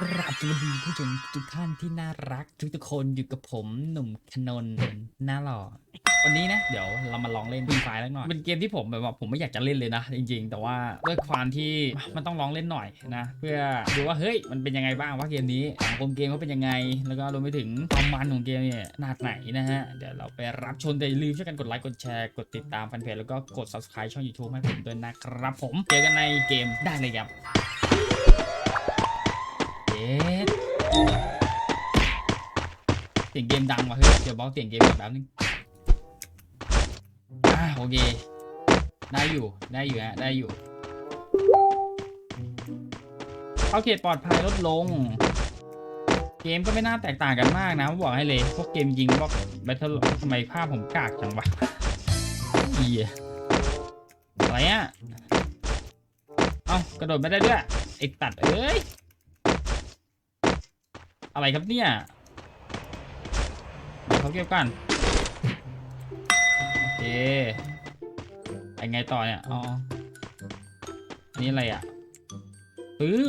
กราบสวัสดีผู้ชมทุกท่านที่น่ารักทุกทุกคนอยู่กับผมหนุ่มขนนหน้าหล่อวันนี้นะ เดี๋ยวเรามาลองเล่นฟรีไฟแล้วหน่อยเป็นเกมที่ผมแบบว่าผมไม่อยากจะเล่นเลยนะ จริง ๆ แต่ว่าด้วยความที่มันต้องลองเล่นหน่อยนะ เพื่อดูว่าเฮ้ยมันเป็นยังไงบ้างว่าเกมนี้สังคมเกมเขาเป็นยังไง แล้วก็รวมไปถึงความมันของเกมเนี่ยนาดไหนนะฮะเดี๋ยวเราไปรับชมแต่อย่าลืมช่วยกันกดไลค์กดแชร์กดติดตามแฟนเพจแล้วก็กด subscribe ช่อง YouTube ให้ผมด้วยนะครับผมเจอกันในเกมได้เลยครับ ดเสียงเกมดังว่ะเฮ้ยเดี๋ยวบล็อกเสียงเกมก่อนแป๊บนึงอ่าโอเค ได้อยู่ได้อยู่ฮะได้อยู่เข้าเขตปลอดภัยลดลง เกมก็ไม่น่าแตกต่างกันมากนะบอกให้เลย พวกเกมยิงพวกแบทเทิลทำไมภาพผมกากจังวะเอียอะไรอะ เอ้ากระโดดไม่ได้ด้วยไอ้ตัดเอ้ย อะไรครับเนี่ยเขาเก็บกันโอเคไอ้ไงต่อเนี่ยอ๋ออันนี้อะไรอะซื้อ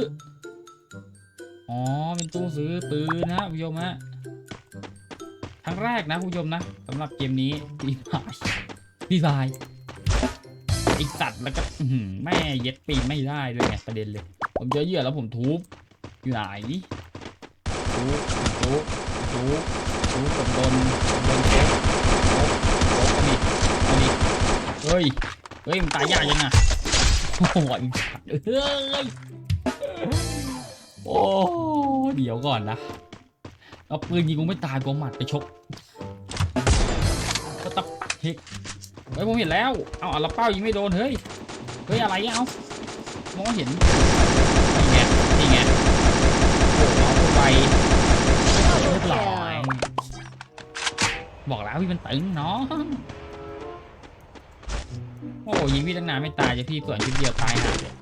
อ๋อ เป็นตู้ซื้อปืนนะคุณผู้ชมฮะครั้งแรกนะคุณผู้ชมนะสำหรับเกมนี้ปีพายปีพายไอสัตว์แล้วก็แม่เย็ดปีนไม่ได้ด้วยไงประเด็นเลย ผมเจอเหยื่อแล้วผมทุบอยู่ไหน ทุบทุบทุบทุบกับโดนโดนเช็คโอ๊บโอ๊บเอาดิเอาดิเฮ้ย เฮ้ยมันตายยากยังอะโอ้โหไอ้สัตว์เฮ้ย โอ้เดี๋ยวก่อนนะเอาปืนยิงกูไม่ตายกูเอาหมัดไปชกก็ตะปักเฮกเฮ้ยผมเห็นแล้ว เอาเอาละเป้ายิงไม่โดนเฮ้ย เฮ้ยอะไรเนี่ยเอามองเห็นนี่ไงนี่ไงโอ้โห อาไปเรียบร้อยบอกแล้วพี่มันตึงเนาะโอ้ยิงพี่ตั้งนานไม่ตายจะพี่ส่วนชุดเดียวตายห่าเลย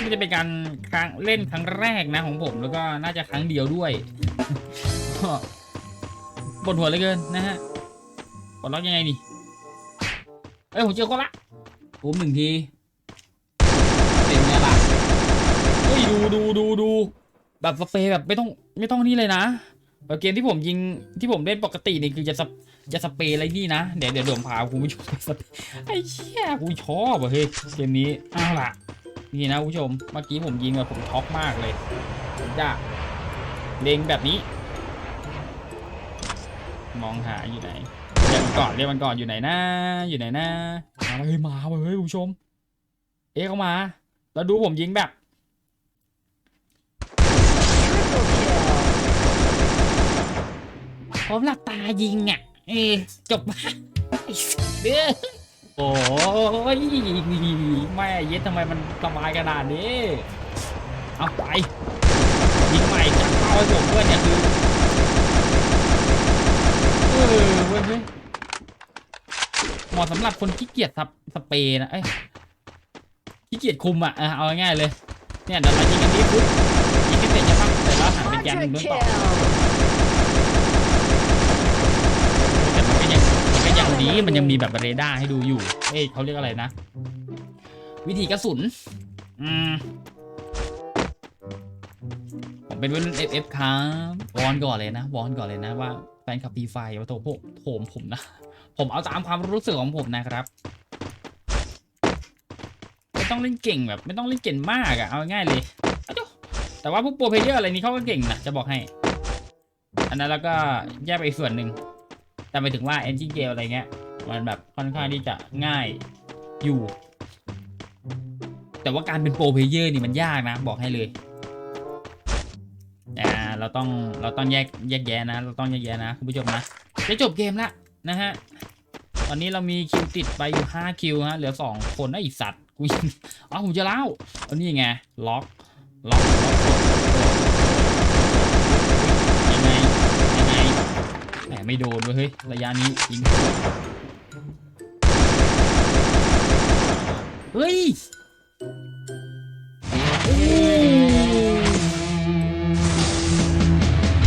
นี่จะเป็นการครั้งเล่นครั้งแรกนะของผมแล้วก็น่าจะครั้งเดียวด้วยก็ปวดหัวเลือเกินนะฮะปลดล็อกยังไงนี่เอ้ยผมเจอคนละผมหนึ่งทีเป็นไงล่ะเฮ้ยดูดูดูดู แบบสเปรย์แบบไม่ต้องไม่ต้องนี่เลยนะแบบเกมที่ผมยิงที่ผมเล่นปกตินี่คือจะสจะสเปรย์อะไรนี่นะ เดี๋ยวเดี๋ยวเดี๋ยวผมพาคุณผู้ชมไปสเปรย์ไอ้เชี่ยกูชอบอะเฮ้ยเกมนี้เอาล่ะนี่นะคุณผู้ชมเมื่อกี้ผมยิงแบบผมช็อกมากเลยผมจะเล็งแบบนี้ มองหาอยู่ไหนเรียกมันก่อนเรียกมันก่อนอยู่ไหนนะอยู่ไหนนะมาเฮ้ยมาเว้ยคุณผู้ชม เอ๊ะเขามา แล้วดูผมยิงแบบ ผมหลับตายิงอะ เอจบเด้อโอ้ยแม่เย็ดทำไมมันสบายขนาดนี้ เอาไปยิงใหม่จับเป้าให้ผมด้วยเนี่ยคือเออเว้ยเว้ยเหมาะสำหรับคนขี้เกียจสับสเปรย์นะเอ้ยขี้เกียจคุมอะเอาง่ายเลย เนี่ยเดี๋ยวเรายิงกันนี้ปุ๊บยิงกันเสร็จจะพักเสร็จแล้วหันไปแกนหนึ่งต้นต่อ kill. แต่มันก็ยัง มันยังมันยังมีแบบเรดาร์ให้ดูอยู่ เอ้ยเขาเรียกอะไรนะ วิธีกระสุน อืมผมเป็นวัยรุ่น FF ครับวอนก่อนเลยนะวอนก่อนเลยนะว่าแฟนคลับปีไฟว่าโถพวกโถมผมนะ ผมเอาตามความรู้สึกของผมนะครับไม่ต้องเล่นเก่งแบบ ไม่ต้องเล่นเก่งมากอะเอาง่ายเลยแต่ว่าพวกโปรเพเยอร์อะไรนี้เขาก็เก่งนะจะบอกให้ อันนั้นแล้วก็แยกไปอีกส่วนหนึ่ง แต่หมายถึงว่า engine game อะไรเงี้ย มันแบบค่อนข้างที่จะง่ายอยู่ แต่ว่าการเป็นโปรเพลเยอร์นี่มันยากนะ บอกให้เลยอ่าเราต้องเราต้องแยกแยกแยะนะ เราต้องแยกแยะนะคุณผู้ชมนะจะจบเกมละนะฮะตอนนี้เรามีคิวติดไปอยู่5คิวฮะเหลือ 2 คนนะอีสัตว์กูอ๋อผมจะเล่าเอานี่ไงล็อกล็อก ล็อกยังไง ยังไง แหม ไม่โดนเว้ยเฮ้ยระยะนี้ยิงเฮ้ยโอ้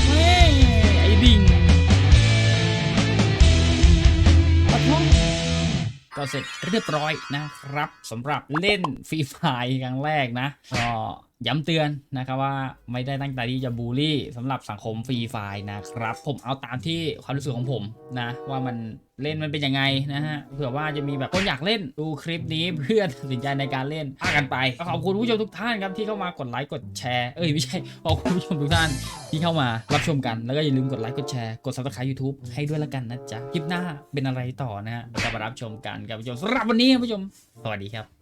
แม่ไอ้ดิ่งขอโทษก็เสร็จเรียบร้อยนะครับสำหรับเล่นฟรีไฟครั้งแรกนะก็ ย้ำเตือนนะครับว่าไม่ได้ตั้งใจที่จะบูลลี่สำหรับสังคมฟรีไฟนะครับ ผมเอาตามที่ความรู้สึกของผมนะ ว่ามันเล่นมันเป็นยังไงนะฮะเผื่อว่าจะมีแบบคนอยากเล่นดูคลิปนี้เพื่อตัดสินใจในการเล่นพากันไปก็ขอบคุณผู้ชมทุกท่านครับที่เข้ามากดไลค์กดแชร์เอ้ยไม่ใช่ขอบคุณผู้ชมทุกท่านที่เข้ามารับชมกันแล้วก็อย่าลืมกดไลค์กดแชร์กด subscribe YouTube ให้ด้วยละกันนะจ๊ะคลิปหน้าเป็นอะไรต่อนะฮะจะมารับชมกันกับผู้ชมสำหรับวันนี้ครับผู้ชมสวัสดีครับ